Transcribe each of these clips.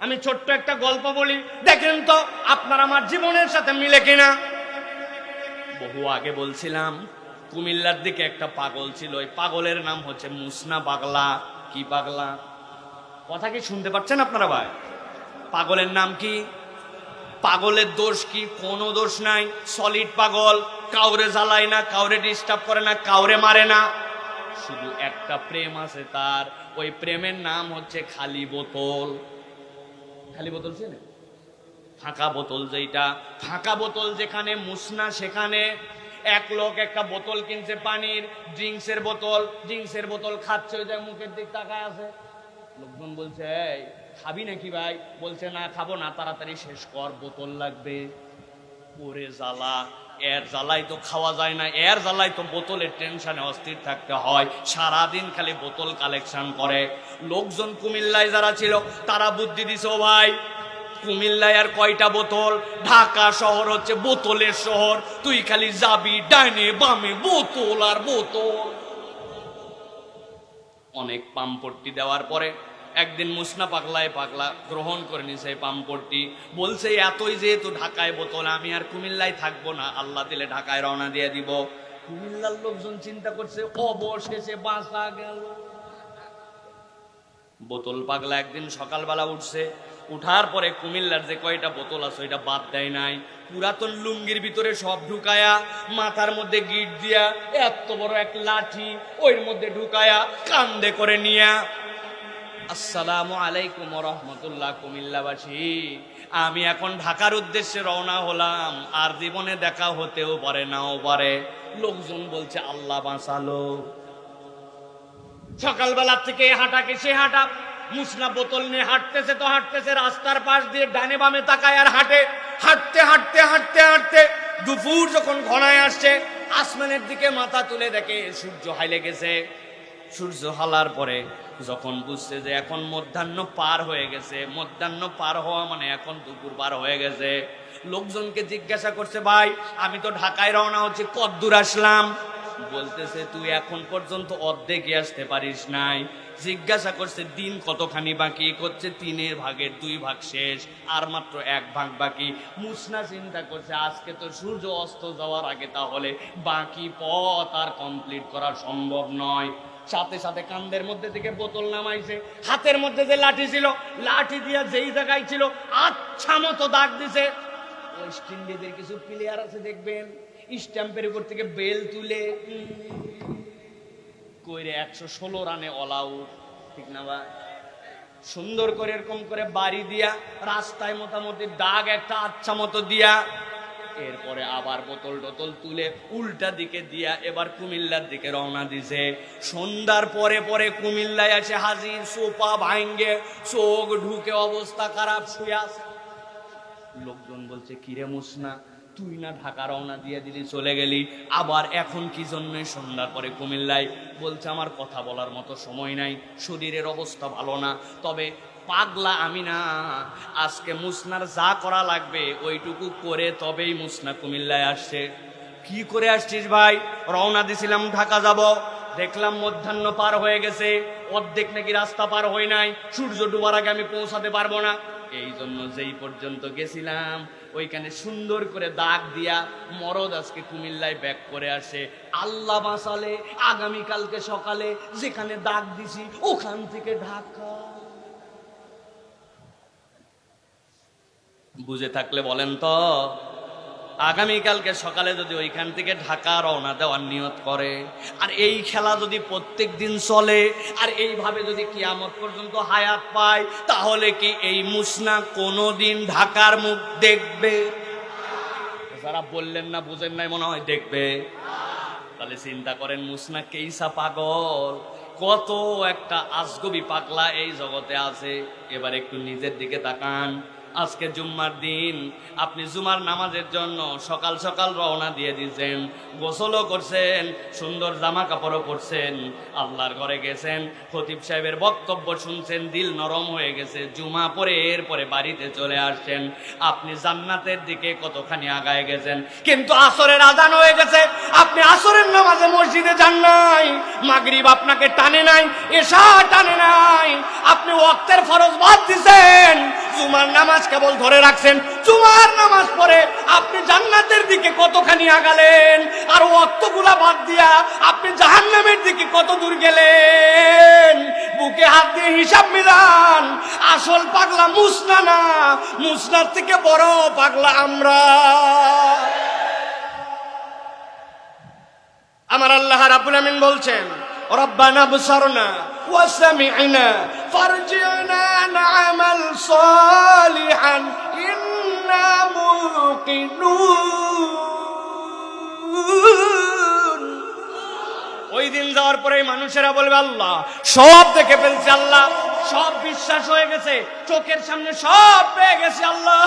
আমি ছোট্ট একটা গল্প বলি। দেখেন তো, আপনার আমার জীবনের সাথে মিলে কিনা? বহু আগে বলছিলাম, কুমিল্লার দিকে একটা পাগল ছিল। ওই পাগলের নাম হচ্ছে মুসনা পাগলা কি পাগলা কথা কি শুনতে পাচ্ছেন আপনারা ভাই? পাগলের নাম কি? পাগলের দোষ কি? কোনো দোষ নাই। সলিড পাগল। কাউরে জ্বালায় না, কাউরে ডিস্টার্ব করে না, কাউরে মারে না। শুধু একটা প্রেম আছে তার। ওই প্রেমের নাম হচ্ছে খালি বোতল। খালি বোতল চেনে? ফাঁকা বোতল যেটা ফাঁকা বোতল যেখানে, মুসনা সেখানে। এক লোক একটা বোতল কিনছে পানির, ড্রিঙ্কসের বোতল ড্রিঙ্কসের বোতল খাচ্ছে, ওই মুখের দিক তাকায় আছে। লোকজন বলছে খাবি নাকি ভাই? বলছে, না, খাব না, তাড়াতাড়ি শেষ কর, বোতল লাগবে। ওরে জ্বালা, এর জ্বালাই তো খাওয়া যায় না, এর জ্বালাই তো বোতলের টেনশনে অস্থির থাকতে হয়। সারাদিন খালি বোতল কালেকশন করে। লোকজন কুমিল্লায় যারা ছিল, তারা বুদ্ধি দিছে ভাই, কুমিল্লায় আর কয়টা বোতল? ঢাকা শহর হচ্ছে বোতলের শহর। তুই খালি যাবি ডাইনে বামে, বোতল আর বোতল। অনেক পাম্পট্টি দেওয়ার পরে একদিন মুসনা পাগলায় পাগলা গ্রহণ করে নিছে এই পাম্পট্টি। বলছে, এতই যেহেতু ঢাকায় বোতল, আমি আর কুমিল্লায় থাকব না। আল্লাহ দিলে ঢাকায় রওনা দিয়ে দিব। কুমিল্লার লোকজন চিন্তা করছে, অবশেষে বাঁচা গেল। বোতল পাগলা একদিন সকালবেলা উঠছে। উঠার পরে কুমিল্লার যে কয়টা বোতল আছে, ওইটা বাদ দেয় নাই। পুরাতন লুঙ্গির ভিতরে সব ঢুকায়া, মাথার মধ্যে গিট দিয়া, এত বড় এক লাঠি ওর মধ্যে ঢুকায়া কান্দে করে নিয়া আসসালামু আলাইকুম রহমতুল্লাহ কুমিল্লাবাসী। আমি এখন ঢাকার উদ্দেশ্যে রওনা হলাম। আর জীবনে দেখা হতেও পারে, নাও পারে। লোকজন বলছে, আল্লাহ বাঁচালো। সকালবেলা থেকে এ হাঁটা কে সে হাঁটা? মুসনা বোতল নিয়ে হাঁটতেছে তো হাঁটতেছে, রাস্তার পাশ দিয়ে ডানে বামে তাকায় আর হাঁটে। হাঁটতে হাঁটতে হাঁটতে হাঁটতে দুপুর যখন ঘনায় আসছে, আসমানের দিকে মাথা তুলে দেখে সূর্য হাইলে গেছে সূর্য হালার পরে যখন বুঝছে যে এখন মধ্যাহ্ন পার হয়ে গেছে, মধ্যাহ্ন পার হওয়া মানে এখন দুপুর পার হয়ে গেছে। লোকজনকে জিজ্ঞাসা করছে, ভাই, আমি তো ঢাকায় রওনা হচ্ছি কদ্দূর আসলাম? বলতেছে, তুই এখন পর্যন্ত অর্ধেকে আসতে পারিস নাই। জিজ্ঞাসা করছে, দিন কতখানি বাকি? করছে, তিনের ভাগের দুই ভাগ শেষ, আর মাত্র এক ভাগ বাকি। মুসনা চিন্তা করছে, আজকে তো সূর্য অস্ত যাওয়ার আগে তাহলে বাকি পথ আর কমপ্লিট করা সম্ভব নয়। সাথে সাথে কান্দের মধ্যে থেকে বোতল নামাইছে। হাতের মধ্যে যে লাঠি ছিল, লাঠি দিয়া যেই জায়গায় ছিল আচ্ছা মতো দাগ দিছে। ওয়েস্ট ইন্ডিজের কিছু প্লেয়ার আছে দেখবেন, স্ট্যাম্পের উপর থেকে বেল তুলে কইরে একশো ষোলো রানে অল আউট ঠিক না বা সুন্দর করে এরকম করে বাড়ি দিয়া, রাস্তায় মোটামুটি দাগ একটা আচ্ছা মতো দিয়া এরপরে আবার বোতল টোতল তুলে উল্টা দিকে দিয়া এবার কুমিল্লার দিকে রওনা দিছে। সন্ধ্যার পরে পরে কুমিল্লায় আসে হাজির, সোপা ভাঙ্গে, চোখ ঢুকে অবস্থা খারাপ শুয়ে আছে। লোকজন বলছে, কিরে মুসনা, তুই না ঢাকা রওনা দিয়ে দিলি, চলে গেলি। আবার এখন কি জন্যই সন্ধ্যার পরে কুমিল্লায়? বলছে, আমার কথা বলার মতো সময় নাই, শরীরের অবস্থা ভালো না। তবে পাগলা আমি না। আজকে মুসনার যা করা লাগবে, ওইটুকু করে তবেই মুসনা কুমিল্লায় আসছে। কি করে আসছিস ভাই? রওনা দিছিলাম ঢাকা যাব। দেখলাম মধ্যাহ্ন পার হয়ে গেছে। অর্ধেক নাকি রাস্তা পার হয় নাই। সূর্য ডুবার আগে আমি পৌঁছাতে পারব না। এই জন্য যেই পর্যন্ত গেছিলাম, ওইখানে সুন্দর করে দাগ দিয়া মরদ আজকে কুমিল্লায় ব্যাক করে আসে। আল্লাহ বাঁচালে, আগামীকালকে সকালে যেখানে দাগ দিছি, ওখান থেকে ঢাকা। বুঝে থাকলে বলেন তো, আগামীকালকে সকালে যদি ওইখান থেকে ঢাকা রওনা দেওয়ার নিয়ত করে, আর এই খেলা যদি প্রত্যেক দিন চলে, আর এইভাবে যদি কিয়ামত পর্যন্ত হায়াত পায়, তাহলে কি এই মুসনা কোনোদিন ঢাকার মুখ দেখবে? যারা বললেন না, বুঝেন নাই, মনে হয় দেখবে। তাহলে চিন্তা করেন মুসনা কেইসা পাগল? কত একটা আজগবি পাগলা এই জগতে আছে। এবার একটু নিজের দিকে তাকান। আজকে জুম্মার দিন। আপনি জুমার নামাজের জন্য সকাল সকাল রওনা দিয়ে দিয়েছেন, গোসলও করছেন, সুন্দর জামা কাপড়ও পরছেন, আল্লাহর ঘরে গেছেন, খতিব সাহেবের বক্তব্য শুনছেন, দিল নরম হয়ে গেছে, জুমা পরে এরপরে বাড়িতে চলে আসছেন। আপনি জান্নাতের দিকে কতখানি আগায় গেছেন? কিন্তু আসরের আজান হয়ে গেছে, আপনি আসরের নামাজে মসজিদে যান নাই, মাগরিব আপনাকে টানে নাই এসা টানে নাই, আপনি ওয়াক্তের ফরজ বাদ দিছেন জুমার নামাজ কেবল ধরে রাখছেন, জুমার নামাজ পড়ে আপনি জান্নাতের দিকে কতখানি আগালেন? আর অক্তগুলা বাদ দিয়া আপনি জাহান্নামের দিকে কত দূর গেলেন? বুকে হাত দিয়ে হিসাব মিলান, আসল পাগলা মুসনা না, মুসনার থেকে বড় পাগলা আমরা। আমার আল্লাহ রাব্বুল আমিন বলছেন, রব্বানা বসারনা ওয়াসামি'না ফারজি'না সালিহান, ইন্না মুকিনুন। ওই দিন যাওয়ার পরে মানুষেরা বলবে, আল্লাহ, সব দেখে ফেলছে, আল্লাহ, সব বিশ্বাস হয়ে গেছে, চোখের সামনে সব পেয়ে গেছে, আল্লাহ।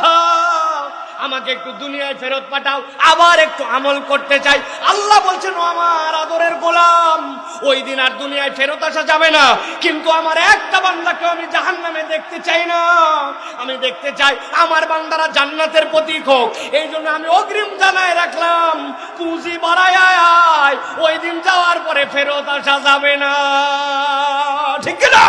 আমাকে একটু দুনিয়ায় ফেরত পাঠাও, আবার একটু আমল করতে চাই। আল্লাহ বলছেন আমার আদরের গোলাম ওই দিন আর দুনিয়ায় ফেরত আসা যাবে না। কিন্তু আমার একটা বান্দাকে আমি জাহান নামে দেখতে চাই না। আমি দেখতে চাই আমার বান্দারা জান্নাতের প্রতীক হোক। এই জন্য আমি অগ্রিম জানায় রাখলাম, পুঁজি বাড়ায় ওই দিন যাওয়ার পরে ফেরত আসা যাবে না। ঠিক না